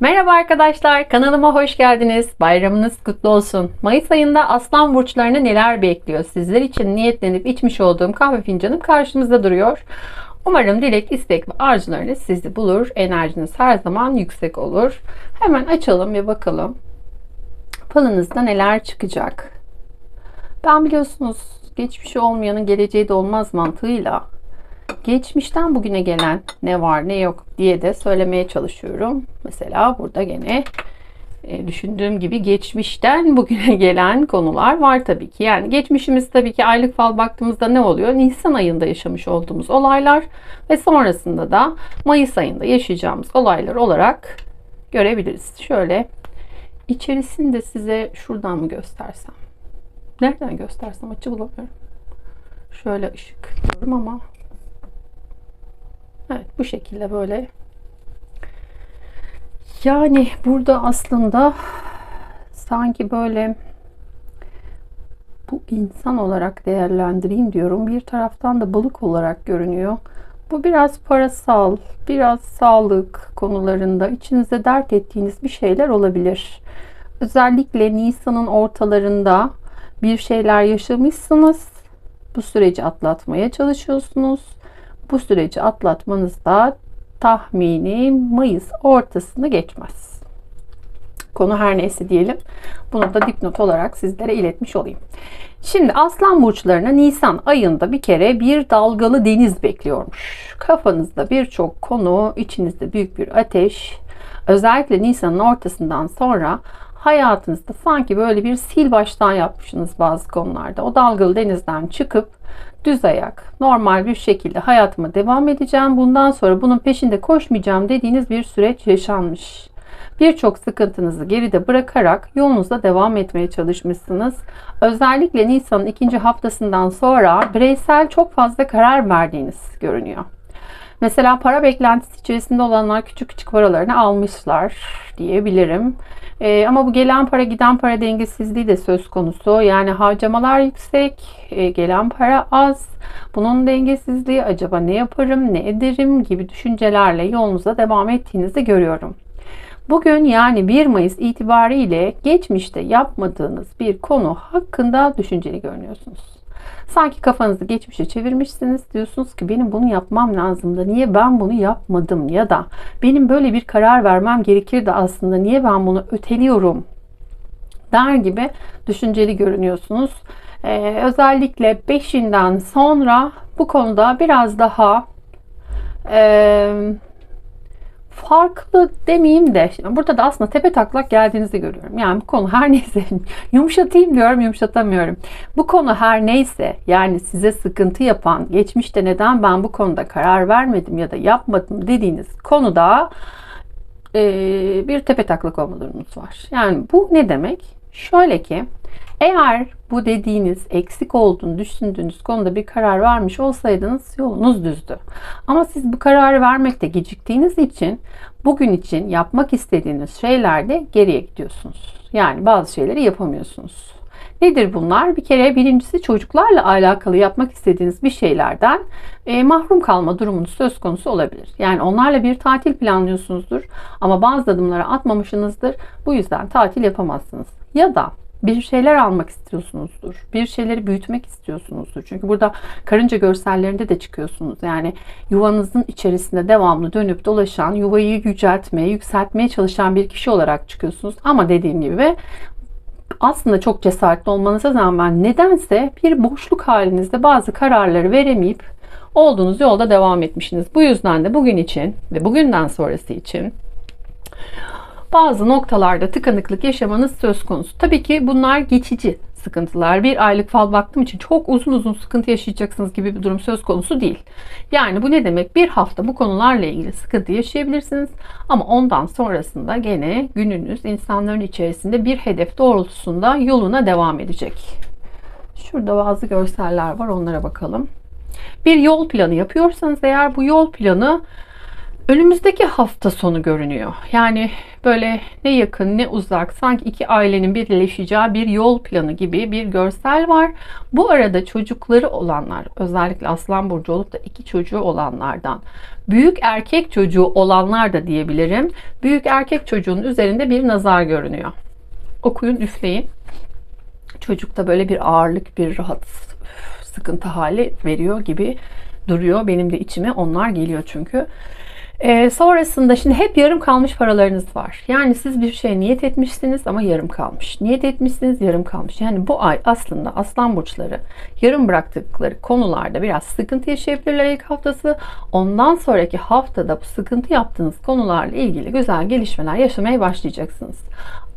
Merhaba arkadaşlar, kanalıma hoş geldiniz. Bayramınız kutlu olsun. Mayıs ayında aslan burçlarını neler bekliyor? Sizler için niyetlenip içmiş olduğum kahve fincanım karşımızda duruyor. Umarım dilek, istek ve arzularınız sizi bulur. Enerjiniz her zaman yüksek olur. Hemen açalım ve bakalım. Falınızda neler çıkacak? Ben biliyorsunuz geçmişi olmayanın geleceği de olmaz mantığıyla geçmişten bugüne gelen ne var ne yok diye de söylemeye çalışıyorum. Mesela burada gene e, düşündüğüm gibi geçmişten bugüne gelen konular var tabii ki. Yani geçmişimiz tabii ki aylık fal baktığımızda ne oluyor? Nisan ayında yaşamış olduğumuz olaylar ve sonrasında da Mayıs ayında yaşayacağımız olaylar olarak görebiliriz. Şöyle içerisini de size şuradan mı göstersem? Nereden göstersem açı bulamıyorum. Şöyle ışık diyorum ama Evet bu şekilde böyle. Yani burada aslında sanki böyle bu insan olarak değerlendireyim diyorum. Bir taraftan da balık olarak görünüyor. Bu biraz parasal, biraz sağlık konularında içinizde dert ettiğiniz bir şeyler olabilir. Özellikle Nisan'ın ortalarında bir şeyler yaşamışsınız. Bu süreci atlatmaya çalışıyorsunuz bu süreci atlatmanızda tahmini Mayıs ortasını geçmez. Konu her neyse diyelim. Bunu da dipnot olarak sizlere iletmiş olayım. Şimdi aslan burçlarına Nisan ayında bir kere bir dalgalı deniz bekliyormuş. Kafanızda birçok konu, içinizde büyük bir ateş. Özellikle Nisan'ın ortasından sonra hayatınızda sanki böyle bir sil baştan yapmışsınız bazı konularda. O dalgalı denizden çıkıp düz ayak, normal bir şekilde hayatıma devam edeceğim. Bundan sonra bunun peşinde koşmayacağım dediğiniz bir süreç yaşanmış. Birçok sıkıntınızı geride bırakarak yolunuza devam etmeye çalışmışsınız. Özellikle Nisan'ın ikinci haftasından sonra bireysel çok fazla karar verdiğiniz görünüyor. Mesela para beklentisi içerisinde olanlar küçük küçük paralarını almışlar diyebilirim. E, ama bu gelen para giden para dengesizliği de söz konusu. Yani harcamalar yüksek, e, gelen para az. Bunun dengesizliği acaba ne yaparım, ne ederim gibi düşüncelerle yolunuza devam ettiğinizi görüyorum. Bugün yani 1 Mayıs itibariyle geçmişte yapmadığınız bir konu hakkında düşünceli görünüyorsunuz. Sanki kafanızı geçmişe çevirmişsiniz. Diyorsunuz ki benim bunu yapmam lazımdı. Niye ben bunu yapmadım? Ya da benim böyle bir karar vermem gerekirdi aslında. Niye ben bunu öteliyorum? Der gibi düşünceli görünüyorsunuz. Ee, özellikle beşinden sonra bu konuda biraz daha e, farklı demeyeyim de burada da aslında tepe taklak geldiğinizi görüyorum. Yani bu konu her neyse yumuşatayım diyorum yumuşatamıyorum. Bu konu her neyse yani size sıkıntı yapan geçmişte neden ben bu konuda karar vermedim ya da yapmadım dediğiniz konuda e, bir tepe taklak olma durumunuz var. Yani bu ne demek? Şöyle ki eğer bu dediğiniz eksik olduğunu düşündüğünüz konuda bir karar vermiş olsaydınız yolunuz düzdü. Ama siz bu kararı vermekte geciktiğiniz için bugün için yapmak istediğiniz şeylerde geriye gidiyorsunuz. Yani bazı şeyleri yapamıyorsunuz. Nedir bunlar? Bir kere birincisi çocuklarla alakalı yapmak istediğiniz bir şeylerden e, mahrum kalma durumunuz söz konusu olabilir. Yani onlarla bir tatil planlıyorsunuzdur ama bazı adımları atmamışsınızdır. Bu yüzden tatil yapamazsınız. Ya da bir şeyler almak istiyorsunuzdur. Bir şeyleri büyütmek istiyorsunuzdur. Çünkü burada karınca görsellerinde de çıkıyorsunuz. Yani yuvanızın içerisinde devamlı dönüp dolaşan, yuvayı yüceltmeye, yükseltmeye çalışan bir kişi olarak çıkıyorsunuz. Ama dediğim gibi aslında çok cesaretli olmanıza rağmen nedense bir boşluk halinizde bazı kararları veremeyip olduğunuz yolda devam etmişsiniz. Bu yüzden de bugün için ve bugünden sonrası için bazı noktalarda tıkanıklık yaşamanız söz konusu. Tabii ki bunlar geçici sıkıntılar. Bir aylık fal baktığım için çok uzun uzun sıkıntı yaşayacaksınız gibi bir durum söz konusu değil. Yani bu ne demek? Bir hafta bu konularla ilgili sıkıntı yaşayabilirsiniz. Ama ondan sonrasında gene gününüz insanların içerisinde bir hedef doğrultusunda yoluna devam edecek. Şurada bazı görseller var onlara bakalım. Bir yol planı yapıyorsanız eğer bu yol planı Önümüzdeki hafta sonu görünüyor. Yani böyle ne yakın ne uzak sanki iki ailenin birleşeceği bir yol planı gibi bir görsel var. Bu arada çocukları olanlar özellikle Aslan Burcu olup da iki çocuğu olanlardan büyük erkek çocuğu olanlar da diyebilirim. Büyük erkek çocuğun üzerinde bir nazar görünüyor. Okuyun üfleyin. Çocukta böyle bir ağırlık bir rahat sıkıntı hali veriyor gibi duruyor. Benim de içime onlar geliyor çünkü. Ee, sonrasında şimdi hep yarım kalmış paralarınız var. Yani siz bir şey niyet etmişsiniz ama yarım kalmış. Niyet etmişsiniz yarım kalmış. Yani bu ay aslında aslan burçları yarım bıraktıkları konularda biraz sıkıntı yaşayabilirler ilk haftası. Ondan sonraki haftada bu sıkıntı yaptığınız konularla ilgili güzel gelişmeler yaşamaya başlayacaksınız.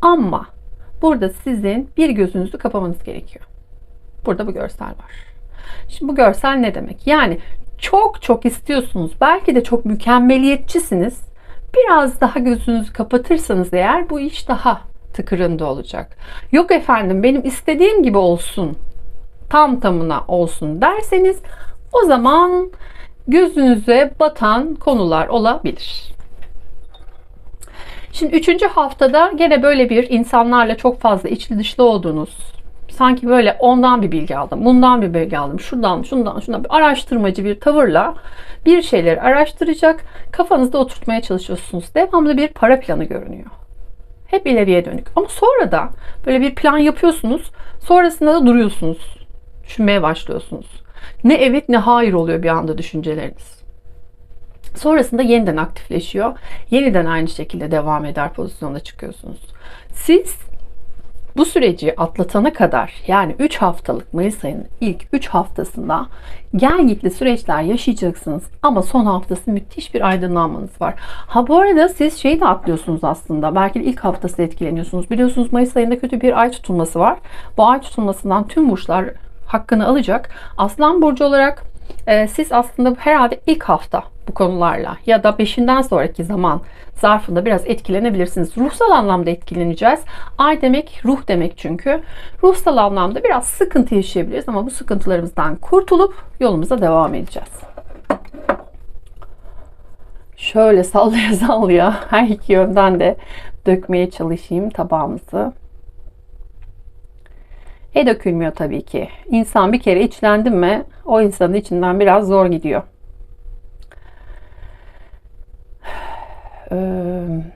Ama burada sizin bir gözünüzü kapamanız gerekiyor. Burada bu görsel var. Şimdi bu görsel ne demek? Yani çok çok istiyorsunuz. Belki de çok mükemmeliyetçisiniz. Biraz daha gözünüzü kapatırsanız eğer bu iş daha tıkırında olacak. Yok efendim benim istediğim gibi olsun. Tam tamına olsun derseniz o zaman gözünüze batan konular olabilir. Şimdi üçüncü haftada gene böyle bir insanlarla çok fazla içli dışlı olduğunuz, sanki böyle ondan bir bilgi aldım, bundan bir bilgi aldım, şuradan, şundan, şundan bir araştırmacı bir tavırla bir şeyleri araştıracak, kafanızda oturtmaya çalışıyorsunuz. Devamlı bir para planı görünüyor. Hep ileriye dönük. Ama sonra da böyle bir plan yapıyorsunuz, sonrasında da duruyorsunuz. Düşünmeye başlıyorsunuz. Ne evet ne hayır oluyor bir anda düşünceleriniz. Sonrasında yeniden aktifleşiyor. Yeniden aynı şekilde devam eder pozisyonda çıkıyorsunuz. Siz bu süreci atlatana kadar yani 3 haftalık Mayıs ayının ilk 3 haftasında gel gitli süreçler yaşayacaksınız ama son haftası müthiş bir aydınlanmanız var. Ha bu arada siz şeyi de atlıyorsunuz aslında. Belki ilk haftası etkileniyorsunuz. Biliyorsunuz Mayıs ayında kötü bir ay tutulması var. Bu ay tutulmasından tüm burçlar hakkını alacak. Aslan burcu olarak e, siz aslında herhalde ilk hafta bu konularla ya da peşinden sonraki zaman zarfında biraz etkilenebilirsiniz. Ruhsal anlamda etkileneceğiz. Ay demek ruh demek çünkü. Ruhsal anlamda biraz sıkıntı yaşayabiliriz ama bu sıkıntılarımızdan kurtulup yolumuza devam edeceğiz. Şöyle sallaya sallaya her iki yönden de dökmeye çalışayım tabağımızı. E dökülmüyor tabii ki. İnsan bir kere içlendi mi o insanın içinden biraz zor gidiyor.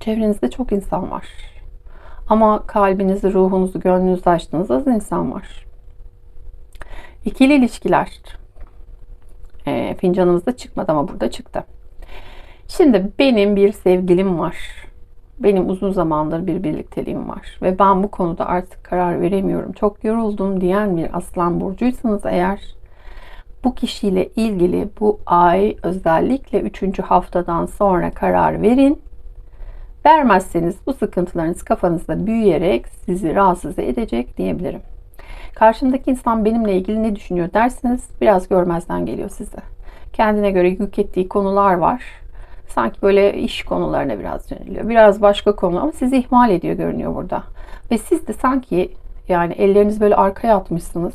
Çevrenizde çok insan var. Ama kalbinizi, ruhunuzu, gönlünüzü açtığınız az insan var. İkili ilişkiler. E, fincanımızda çıkmadı ama burada çıktı. Şimdi benim bir sevgilim var. Benim uzun zamandır bir birlikteliğim var. Ve ben bu konuda artık karar veremiyorum. Çok yoruldum diyen bir aslan burcuysanız eğer bu kişiyle ilgili bu ay özellikle 3. haftadan sonra karar verin. Vermezseniz bu sıkıntılarınız kafanızda büyüyerek sizi rahatsız edecek diyebilirim. Karşımdaki insan benimle ilgili ne düşünüyor derseniz biraz görmezden geliyor size. Kendine göre yük ettiği konular var. Sanki böyle iş konularına biraz yöneliyor. Biraz başka konu ama sizi ihmal ediyor görünüyor burada. Ve siz de sanki yani elleriniz böyle arkaya atmışsınız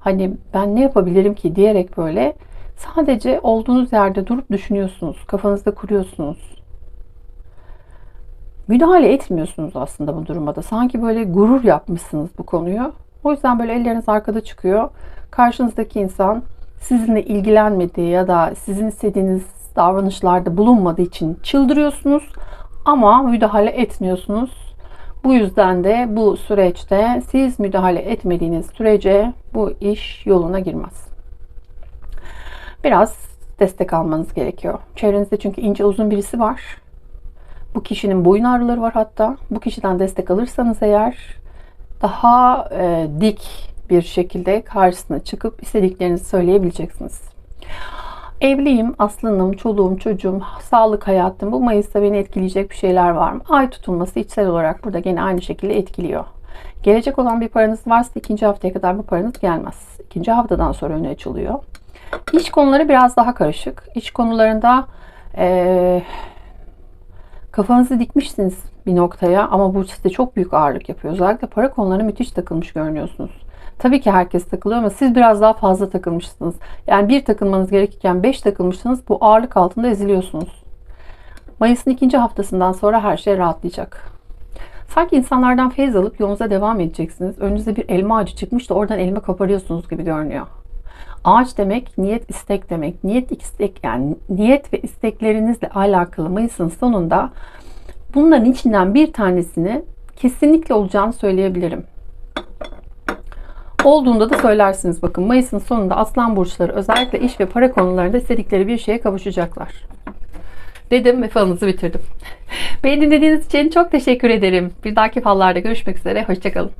hani ben ne yapabilirim ki diyerek böyle sadece olduğunuz yerde durup düşünüyorsunuz. Kafanızda kuruyorsunuz. Müdahale etmiyorsunuz aslında bu durumda. Sanki böyle gurur yapmışsınız bu konuyu. O yüzden böyle elleriniz arkada çıkıyor. Karşınızdaki insan sizinle ilgilenmediği ya da sizin istediğiniz davranışlarda bulunmadığı için çıldırıyorsunuz ama müdahale etmiyorsunuz. Bu yüzden de bu süreçte siz müdahale etmediğiniz sürece bu iş yoluna girmez. Biraz destek almanız gerekiyor. Çevrenizde çünkü ince uzun birisi var. Bu kişinin boyun ağrıları var hatta. Bu kişiden destek alırsanız eğer daha e, dik bir şekilde karşısına çıkıp istediklerinizi söyleyebileceksiniz. Evliyim, aslanım, çoluğum, çocuğum, sağlık hayatım. Bu Mayıs'ta beni etkileyecek bir şeyler var mı? Ay tutulması içsel olarak burada gene aynı şekilde etkiliyor. Gelecek olan bir paranız varsa ikinci haftaya kadar bu paranız gelmez. İkinci haftadan sonra öne açılıyor. İş konuları biraz daha karışık. İş konularında ee, kafanızı dikmişsiniz bir noktaya ama bu size çok büyük ağırlık yapıyor. Özellikle para konularına müthiş takılmış görünüyorsunuz Tabii ki herkes takılıyor ama siz biraz daha fazla takılmışsınız. Yani bir takılmanız gerekirken 5 takılmışsınız. Bu ağırlık altında eziliyorsunuz. Mayıs'ın ikinci haftasından sonra her şey rahatlayacak. Sanki insanlardan feyz alıp yolunuza devam edeceksiniz. Önünüze bir elma ağacı çıkmış da oradan elma koparıyorsunuz gibi görünüyor. Ağaç demek niyet istek demek. Niyet istek yani niyet ve isteklerinizle alakalı Mayıs'ın sonunda bunların içinden bir tanesini kesinlikle olacağını söyleyebilirim. Olduğunda da söylersiniz bakın Mayıs'ın sonunda aslan burçları özellikle iş ve para konularında istedikleri bir şeye kavuşacaklar. Dedim ve falınızı bitirdim. Beni dinlediğiniz için çok teşekkür ederim. Bir dahaki fallarda görüşmek üzere. Hoşçakalın.